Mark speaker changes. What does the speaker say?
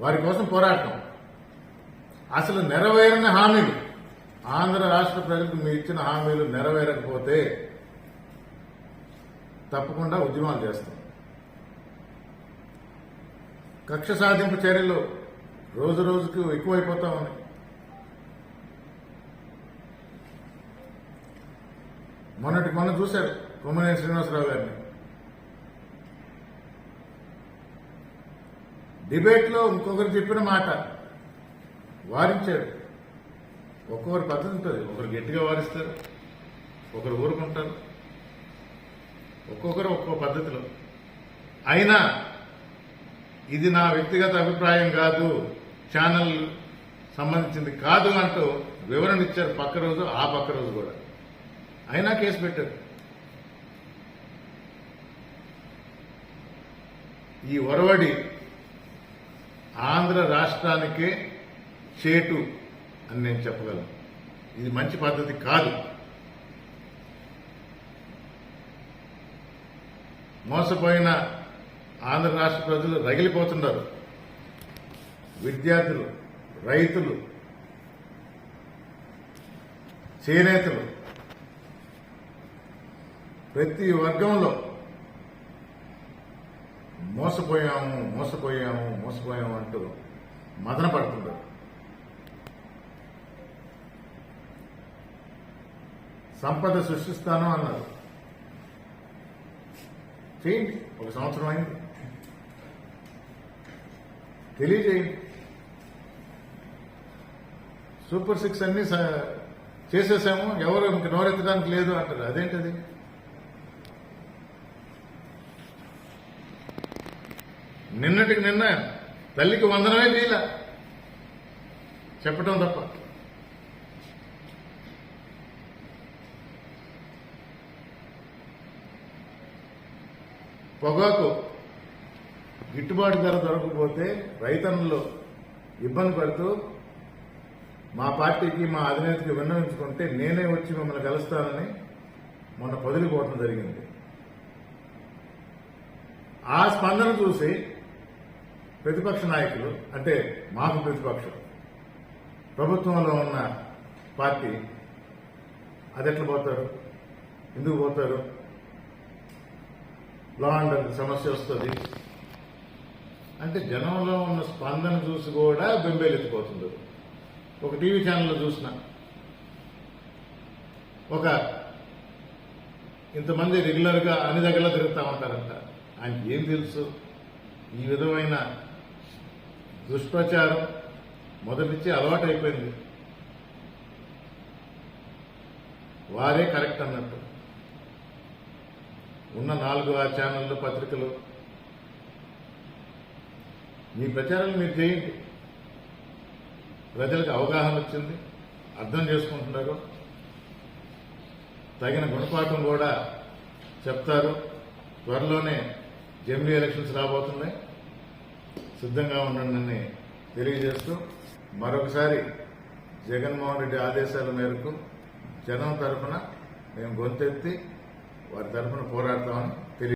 Speaker 1: వారి కోసం పోరాటం అసలు నెరవేరిన హామీలు. ఆంధ్ర రాష్ట్ర ప్రజలకు మీరు ఇచ్చిన హామీలు నెరవేరకపోతే తప్పకుండా ఉద్యమాలు చేస్తాం. కక్ష సాధింపు చర్యలు రోజు రోజుకు ఎక్కువైపోతా ఉన్నాయి. మొన్నటి మొన్న చూశారు కొమ్మనేని శ్రీనివాసరావు గారిని. డిబేట్లో ఇంకొకరు చెప్పిన మాట. వారించాడు. ఒక్కొక్కరి పద్ధతి ఉంటుంది. ఒకరు గట్టిగా వారిస్తారు ఒకరు ఊరుకుంటారు. ఒక్కొక్కరు ఒక్కో పద్ధతిలో. అయినా ఇది నా వ్యక్తిగత అభిప్రాయం కాదు ఛానల్ సంబంధించింది కాదు అంటూ వివరణ ఇచ్చారు పక్క రోజు ఆ పక్క రోజు కూడా. అయినా కేసు పెట్టారు. ఈ ఒరవడి ఆంధ్ర రాష్ట్రానికే చేటు అని నేను చెప్పగలను. ఇది మంచి పద్ధతి కాదు. మోసపోయిన ఆంధ్ర రాష్ట్ర ప్రజలు రగిలిపోతున్నారు. విద్యార్థులు రైతులు చేనేతలు ప్రతి వర్గంలో మోసపోయాము మోసపోయాము మోసపోయాము అంటూ మదన పడుతుంటారు. సంపద సృష్టిస్తాను అన్నారు. చేయండి ఒక సంవత్సరం అయింది. తెలియజేయండి. సూపర్ సిక్స్ అన్ని చేసేసాము ఎవరు ఇంక నోరెత్తడానికి లేదు అంటారు. అదేంటది? నిన్నటికి నిన్న తల్లికి వందనమే చేయలే చెప్పటం తప్ప. పొగాకు గిట్టుబాటు ధర దొరకకపోతే రైతన్నులు ఇబ్బంది పడుతూ మా పార్టీకి మా అధినేతకి విన్నవించుకుంటే నేనే వచ్చి మిమ్మల్ని కలుస్తానని మొన్న పదిలిపోవటం జరిగింది. ఆ స్పందన చూసి ప్రతిపక్ష నాయకులు అంటే మాకు ప్రతిపక్షం. ప్రభుత్వంలో ఉన్న పార్టీ అది ఎట్లా పోతారు ఎందుకు పోతారు లా అండ్ సమస్య వస్తుంది. అంటే జనంలో ఉన్న స్పందన చూసి కూడా బెంబేలెత్తిపోతుంది ఒక టీవీ ఛానల్లో చూసిన ఒక ఇంతమంది రెగ్యులర్గా అన్ని దగ్గరలో తిరుగుతూ ఉంటారంట. ఆయనకి ఏం తెలుసు? ఈ విధమైన దుష్ప్రచారం మొదటి నుంచి అలవాటు అయిపోయింది. వారే కరెక్ట్ అన్నట్టు. ఉన్న నాలుగు ఆ ఛానళ్ళు పత్రికలు. మీ ప్రచారాలు మీరు చేయండి. ప్రజలకు అవగాహన వచ్చింది. అర్థం చేసుకుంటున్నారు. తగిన గుణపాఠం కూడా చెప్తారు. త్వరలోనే జమిలీ ఎలక్షన్స్ రాబోతున్నాయి. సిద్ధంగా ఉండండి తెలియజేస్తూ మరొకసారి జగన్మోహన్ రెడ్డి ఆదేశాల మేరకు జనం తరఫున మేము గొంతెత్తి వారి తరఫున పోరాడతామని